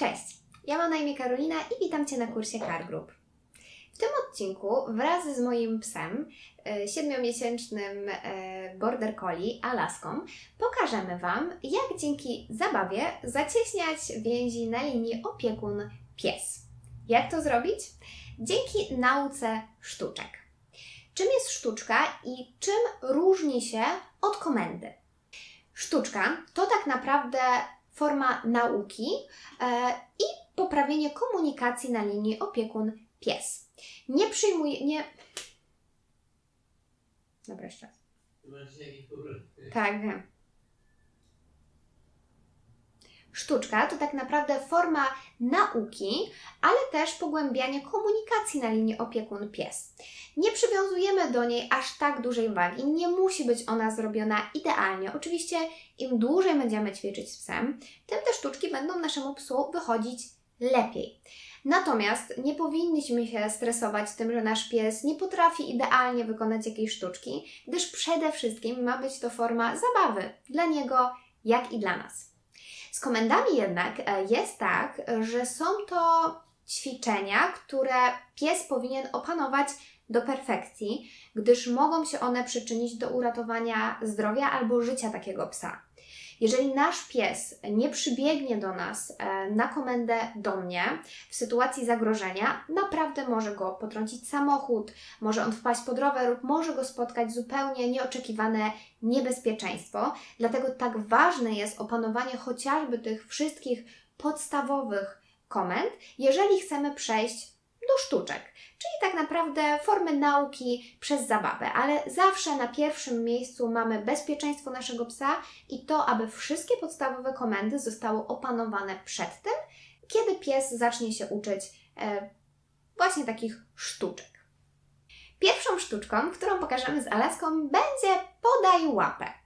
Cześć, ja mam na imię Karolina i witam Cię na kursie Car Group. W tym odcinku wraz z moim psem, e, siedmiomiesięcznym e, Border Collie Alaską, pokażemy Wam, jak dzięki zabawie zacieśniać więzi na linii opiekun-pies. Jak to zrobić? Dzięki nauce sztuczek. Czym jest sztuczka i czym różni się od komendy? Sztuczka to tak naprawdę forma nauki e, i poprawienie komunikacji na linii opiekun-pies. Nie przyjmuje, nie... Dobra, jeszcze raz. Tak, wiem. Sztuczka to tak naprawdę forma nauki, ale też pogłębianie komunikacji na linii opiekun-pies. Nie przywiązujemy do niej aż tak dużej wagi, nie musi być ona zrobiona idealnie. Oczywiście, im dłużej będziemy ćwiczyć z psem, tym te sztuczki będą naszemu psu wychodzić lepiej. Natomiast nie powinniśmy się stresować tym, że nasz pies nie potrafi idealnie wykonać jakiejś sztuczki, gdyż przede wszystkim ma być to forma zabawy dla niego, jak i dla nas. Z komendami jednak e, jest tak, że są to ćwiczenia, które pies powinien opanować do perfekcji, gdyż mogą się one przyczynić do uratowania zdrowia albo życia takiego psa. Jeżeli nasz pies nie przybiegnie do nas e, na komendę do mnie w sytuacji zagrożenia, naprawdę może go potrącić samochód, może on wpaść pod rower lub może go spotkać zupełnie nieoczekiwane niebezpieczeństwo. Dlatego tak ważne jest opanowanie chociażby tych wszystkich podstawowych komend, jeżeli chcemy przejść do sztuczek, czyli tak naprawdę formy nauki przez zabawę, ale zawsze na pierwszym miejscu mamy bezpieczeństwo naszego psa i to, aby wszystkie podstawowe komendy zostały opanowane przed tym, kiedy pies zacznie się uczyć e, właśnie takich sztuczek. Pierwszą sztuczką, którą pokażemy z Alaską, będzie podaj łapę.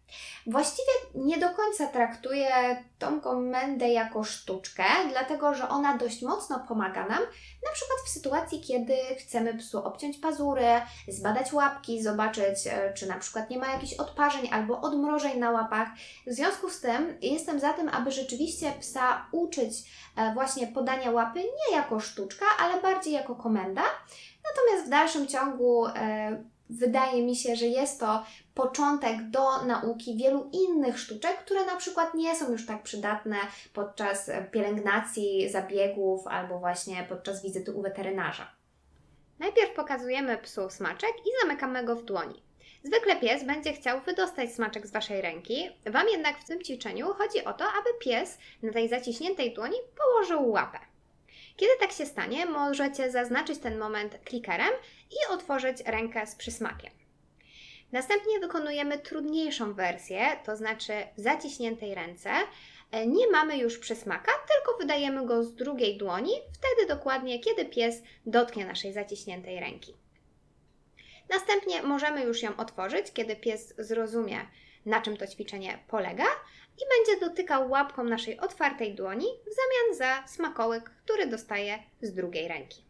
Właściwie nie do końca traktuję tą komendę jako sztuczkę, dlatego że ona dość mocno pomaga nam, na przykład w sytuacji, kiedy chcemy psu obciąć pazury, zbadać łapki, zobaczyć, e, czy na przykład nie ma jakichś odparzeń albo odmrożeń na łapach. W związku z tym jestem za tym, aby rzeczywiście psa uczyć e, właśnie podania łapy nie jako sztuczka, ale bardziej jako komenda. Natomiast w dalszym ciągu e, wydaje mi się, że jest to początek do nauki wielu innych sztuczek, które na przykład nie są już tak przydatne podczas pielęgnacji, zabiegów albo właśnie podczas wizyty u weterynarza. Najpierw pokazujemy psu smaczek i zamykamy go w dłoni. Zwykle pies będzie chciał wydostać smaczek z Waszej ręki, Wam jednak w tym ćwiczeniu chodzi o to, aby pies na tej zaciśniętej dłoni położył łapę. Kiedy tak się stanie, możecie zaznaczyć ten moment klikerem i otworzyć rękę z przysmakiem. Następnie wykonujemy trudniejszą wersję, to znaczy w zaciśniętej ręce. E, Nie mamy już przysmaka, tylko wydajemy go z drugiej dłoni, wtedy dokładnie, kiedy pies dotknie naszej zaciśniętej ręki. Następnie możemy już ją otworzyć, kiedy pies zrozumie, na czym to ćwiczenie polega i będzie dotykał łapką naszej otwartej dłoni w zamian za smakołyk, który dostaje z drugiej ręki.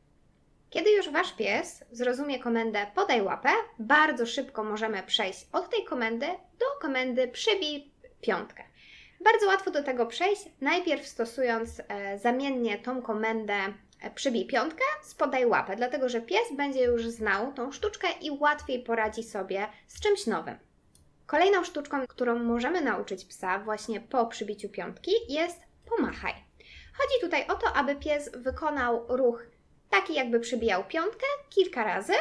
Kiedy już Wasz pies zrozumie komendę podaj łapę, bardzo szybko możemy przejść od tej komendy do komendy przybij piątkę. Bardzo łatwo do tego przejść, najpierw stosując e, zamiennie tą komendę e, przybij piątkę z podaj łapę, dlatego że pies będzie już znał tą sztuczkę i łatwiej poradzi sobie z czymś nowym. Kolejną sztuczką, którą możemy nauczyć psa właśnie po przybiciu piątki jest pomachaj. Chodzi tutaj o to, aby pies wykonał ruch taki jakby przybijał piątkę kilka razy,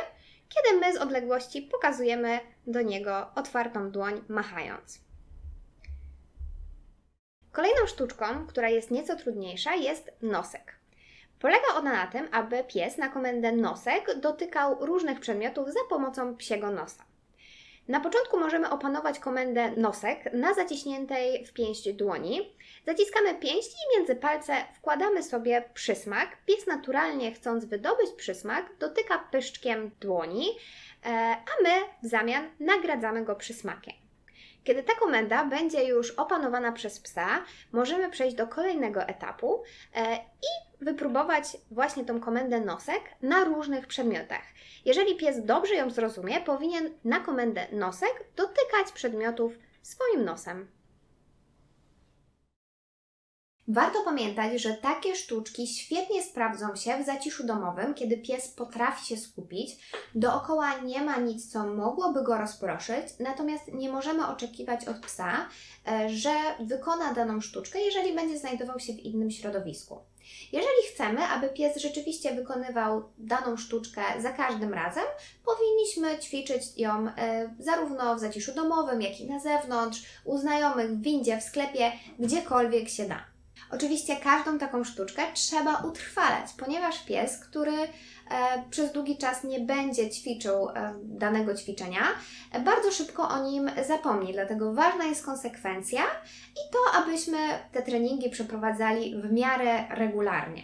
kiedy my z odległości pokazujemy do niego otwartą dłoń machając. Kolejną sztuczką, która jest nieco trudniejsza, jest nosek. Polega ona na tym, aby pies na komendę nosek dotykał różnych przedmiotów za pomocą psiego nosa. Na początku możemy opanować komendę nosek na zaciśniętej w pięść dłoni. Zaciskamy pięść i między palce wkładamy sobie przysmak. Pies naturalnie chcąc wydobyć przysmak dotyka pyszczkiem dłoni, e, a my w zamian nagradzamy go przysmakiem. Kiedy ta komenda będzie już opanowana przez psa, możemy przejść do kolejnego etapu e, i wypróbować właśnie tą komendę nosek na różnych przedmiotach. Jeżeli pies dobrze ją zrozumie, powinien na komendę nosek dotykać przedmiotów swoim nosem. Warto pamiętać, że takie sztuczki świetnie sprawdzą się w zaciszu domowym, kiedy pies potrafi się skupić. Dookoła nie ma nic, co mogłoby go rozproszyć, natomiast nie możemy oczekiwać od psa, e, że wykona daną sztuczkę, jeżeli będzie znajdował się w innym środowisku. Jeżeli chcemy, aby pies rzeczywiście wykonywał daną sztuczkę za każdym razem, powinniśmy ćwiczyć ją e, zarówno w zaciszu domowym, jak i na zewnątrz, u znajomych, w windzie, w sklepie, gdziekolwiek się da. Oczywiście każdą taką sztuczkę trzeba utrwalać, ponieważ pies, który e, przez długi czas nie będzie ćwiczył e, danego ćwiczenia, bardzo szybko o nim zapomni. Dlatego ważna jest konsekwencja i to, abyśmy te treningi przeprowadzali w miarę regularnie.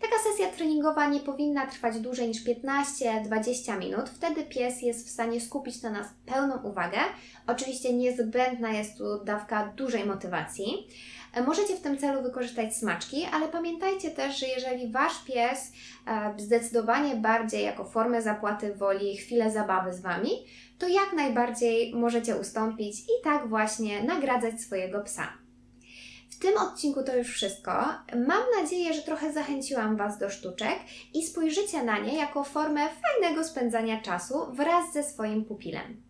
Taka sesja treningowa nie powinna trwać dłużej niż 15-20 minut. Wtedy pies jest w stanie skupić na nas pełną uwagę. Oczywiście niezbędna jest tu dawka dużej motywacji. E, Możecie w tym celu wykorzystać smaczki, ale pamiętajcie też, że jeżeli Wasz pies e, zdecydowanie bardziej jako formę zapłaty woli chwilę zabawy z Wami, to jak najbardziej możecie ustąpić i tak właśnie nagradzać swojego psa. W tym odcinku to już wszystko. Mam nadzieję, że trochę zachęciłam Was do sztuczek i spojrzycie na nie jako formę fajnego spędzania czasu wraz ze swoim pupilem.